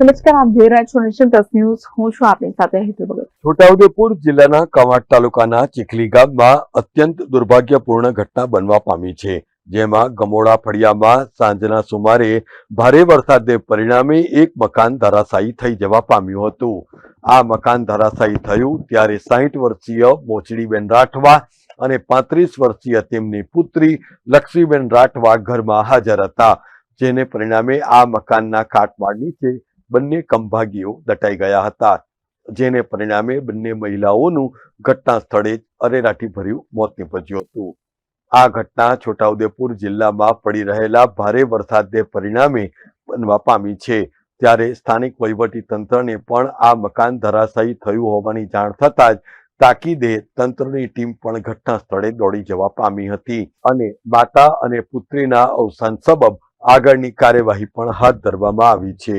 નમસ્કાર, આપ જોઈ રહ્યા છો નેશન પ્લસ ન્યૂઝ. હું છું આપની સાથે હેતુ ભગત. છોટાઉદેપુર જિલ્લાના કવાટ તાલુકાના ચીખલી ગામમાં અત્યંત દુર્ભાગ્યપૂર્ણ ઘટના બનવા પામી છે. જેમાં ગમોડા ફળિયામાં સાંજના સુમારે ભારે વરસાદને પરિણામે એક મકાન ધરાશાયી થઈ જવા પામ્યું હતું. આ મકાન ધરાશાયી થયું ત્યારે સાહીઠ વર્ષીય મોચડીબેન રાઠવા અને પાંત્રીસ વર્ષીય તેમની પુત્રી લક્ષ્મીબેન રાઠવા ઘરમાં હાજર હતા, જેને પરિણામે આ મકાનના કાટમાળ નીચે બંને કમભાગીઓ દટાઈ ગયા હતા. જેને પરિણામે બંને મહિલાઓનું ઘટના સ્થળે જ અરેરાટી ભર્યું મોત નીપજ્યું હતું. આ ઘટના છોટાઉદેપુર જિલ્લામાં પડી રહેલા ભારે વરસાદને પરિણામે બનવા પામી છે. ત્યારે સ્થાનિક વહીવટી તંત્રને પણ આ મકાન ધરાશાયી થયું હોવાની જાણ થતાં જ તાકીદે તંત્રની ટીમ પણ ઘટના સ્થળે દોડી જવા પામી હતી અને માતા અને પુત્રીના અવસાન સબબ આગળની કાર્યવાહી પણ હાથ ધરવામાં આવી છે.